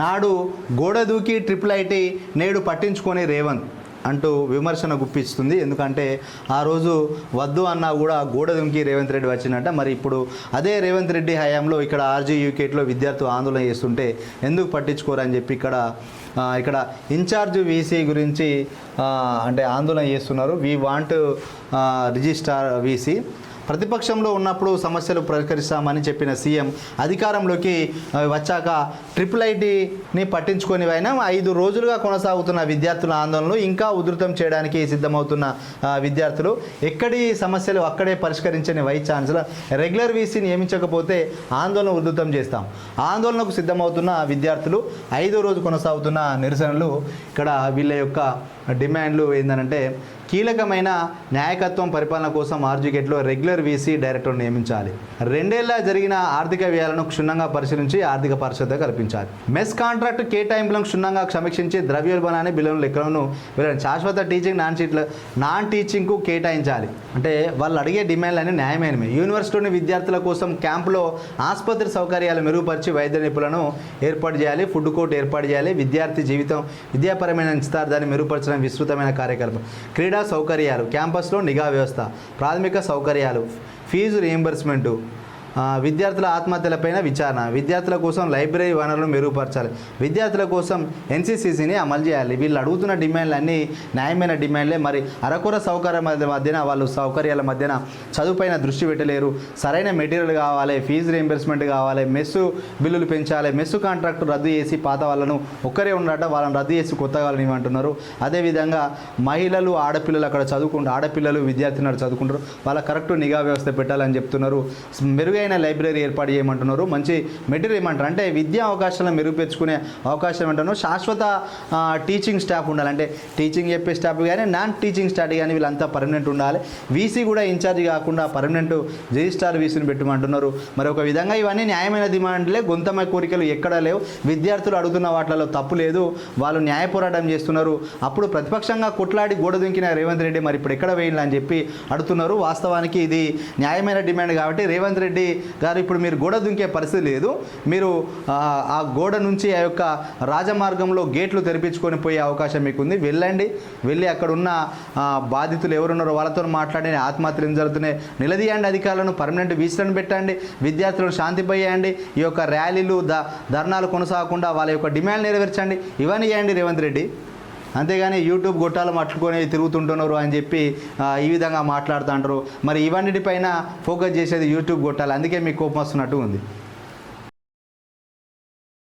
నాడు గోడ దూకి ట్రిపుల్ ఐటీ నేడు పట్టించుకొని రేవంత్ అంటూ విమర్శన గుప్పిస్తుంది. ఎందుకంటే ఆ రోజు వద్దు అన్నా కూడా గోడ దుంకి రేవంత్ రెడ్డి వచ్చిందంట. మరి ఇప్పుడు అదే రేవంత్ రెడ్డి హయాంలో ఇక్కడ ఆర్జీ యూకేట్లో విద్యార్థులు ఆందోళన చేస్తుంటే ఎందుకు పట్టించుకోరని చెప్పి ఇక్కడ ఇక్కడ ఇన్ఛార్జ్ వీసీ గురించి అంటే ఆందోళన చేస్తున్నారు. We want registrar VC. ప్రతిపక్షంలో ఉన్నప్పుడు సమస్యలు పరిష్కరిస్తామని చెప్పిన సీఎం అధికారంలోకి వచ్చాక ట్రిపుల్ ఐటీని పట్టించుకొని అయినా ఐదు రోజులుగా కొనసాగుతున్న విద్యార్థుల ఆందోళనలు ఇంకా ఉధృతం చేయడానికి సిద్ధమవుతున్న విద్యార్థులు ఎక్కడి సమస్యలు అక్కడే పరిష్కరించని వైస్ ఛాన్సలర్ రెగ్యులర్ వీసీ నియమించకపోతే ఆందోళన ఉధృతం చేస్తాం. ఆందోళనకు సిద్ధమవుతున్న విద్యార్థులు ఐదో రోజు కొనసాగుతున్న నిరసనలు ఇక్కడ వీళ్ళ యొక్క డిమాండ్లు ఏంటంటే కీలకమైన న్యాయకత్వం పరిపాలన కోసం ఆర్జుగేట్లో రెగ్యులర్ వీసీ డైరెక్టర్ నియమించాలి. రెండేళ్ళ జరిగిన ఆర్థిక వ్యయాలను క్షుణ్ణంగా పరిశీలించి ఆర్థిక పరిశుద్ధ కల్పించాలి. మెస్ కాంట్రాక్ట్ కేటాయింపులను క్షుణ్ణంగా సమీక్షించి ద్రవ్యోల్బణాన్ని బిల్లుల లెక్కలను శాశ్వత టీచింగ్ నాన్ సీట్ల నాన్ టీచింగ్కు కేటాయించాలి. అంటే వాళ్ళు అడిగే డిమాండ్లన్నీ న్యాయమైనవి. యూనివర్సిటీలోని విద్యార్థుల కోసం క్యాంపులో ఆసుపత్రి సౌకర్యాలు మెరుగుపరిచి వైద్య నిపుణులను ఏర్పాటు చేయాలి ఫుడ్ కోర్ట్ ఏర్పాటు చేయాలి విద్యార్థి జీవితం విద్యాపరమైన దాన్ని మెరుగుపరచడం విస్తృతమైన కార్యకలాపం క్రీడా సౌకర్యాలు క్యాంపస్లో నిఘా వ్యవస్థ ప్రాథమిక సౌకర్యాలు ఫీజు రియంబర్స్మెంటు విద్యార్థుల ఆత్మహత్యలపైన విచారణ. విద్యార్థుల కోసం లైబ్రరీ వనరులను మెరుగుపరచాలి. విద్యార్థుల కోసం ఎన్సీసీసీని అమలు చేయాలి. వీళ్ళు అడుగుతున్న డిమాండ్లు అన్నీ న్యాయమైన డిమాండ్లే. మరి అరకొర సౌకర్యం మధ్యన వాళ్ళు సౌకర్యాల మధ్యన చదువుపైన దృష్టి పెట్టలేరు. సరైన మెటీరియల్ కావాలి ఫీజు రీఎంబర్స్మెంట్ కావాలి మెస్సు బిల్లులు పెంచాలి మెస్సు కాంట్రాక్ట్ రద్దు చేసి పాత వాళ్ళను ఒక్కరే ఉండట వాళ్ళని రద్దు చేసి కొత్త వాళ్ళని ఇవ్వమంటున్నారు అదేవిధంగా మహిళలు ఆడపిల్లలు అక్కడ చదువుకుంటారు ఆడపిల్లలు విద్యార్థినులు చదువుకుంటారు. వాళ్ళ కరెక్ట్ నిఘా వ్యవస్థ పెట్టాలని చెప్తున్నారు. మెరుగైన లైబ్రరీ ఏర్పాటు చేయమంటున్నారు. మంచి మెటీరియల్ ఏమంటారు అంటే విద్యా అవకాశాలను మెరుగుపరుచుకునే అవకాశం ఏమంటారు శాశ్వత టీచింగ్ స్టాఫ్ ఉండాలి. అంటే టీచింగ్ చెప్పే స్టాఫ్ కానీ నాన్ టీచింగ్ స్టాఫ్ కానీ వీళ్ళంతా పర్మనెంట్ ఉండాలి. వీసీ కూడా ఇన్ఛార్జ్ కాకుండా పర్మనెంట్ రిజిస్టార్ వీసీని పెట్టమంటున్నారు. మరి ఒక విధంగా ఇవన్నీ న్యాయమైన డిమాండ్లే గొంతమ కోరికలు ఎక్కడా లేవు. విద్యార్థులు అడుగుతున్న వాటిలో తప్పు లేదు. వాళ్ళు న్యాయ పోరాటం చేస్తున్నారు. అప్పుడు ప్రతిపక్షంగా కొట్లాడి గోడ దుంకిన రేవంత్ రెడ్డి మరి ఇప్పుడు ఎక్కడ వేయండి అని చెప్పి అడుగుతున్నారు. వాస్తవానికి ఇది న్యాయమైన డిమాండ్ కాబట్టి రేవంత్ రెడ్డి గారు ఇప్పుడు మీరు గోడ దుంకే పరిస్థితి లేదు. మీరు ఆ, గోడ నుంచి ఆ యొక్క రాజమార్గంలో గేట్లు తెరిపించుకొని పోయే అవకాశం మీకు ఉంది వెళ్ళండి. వెళ్ళి అక్కడ ఉన్న బాధితులు ఎవరున్నారో వాళ్ళతో మాట్లాడి ఆత్మహత్యలు ఏం జరుగుతున్నాయి. నిలదీయండి అధికారులను. పర్మనెంట్ వీసులను పెట్టండి. విద్యార్థులను శాంతిపోయేయండి ఈ యొక్క ర్యాలీలు ద ధర్నాలు కొనసాగకుండా వాళ్ళ యొక్క డిమాండ్ నెరవేర్చండి. ఇవన్నీ చేయండి రేవంత్ రెడ్డి. అంతేగాని యూట్యూబ్ గొట్టాలు మట్టుకొని తిరుగుతుంటున్నారు అని చెప్పి ఈ విధంగా మాట్లాడుతుంటారు మరి ఇవన్నిటిపైన ఫోకస్ చేసేది యూట్యూబ్ గొట్టాలు. అందుకే మీకు కోపం వస్తున్నట్టు ఉంది.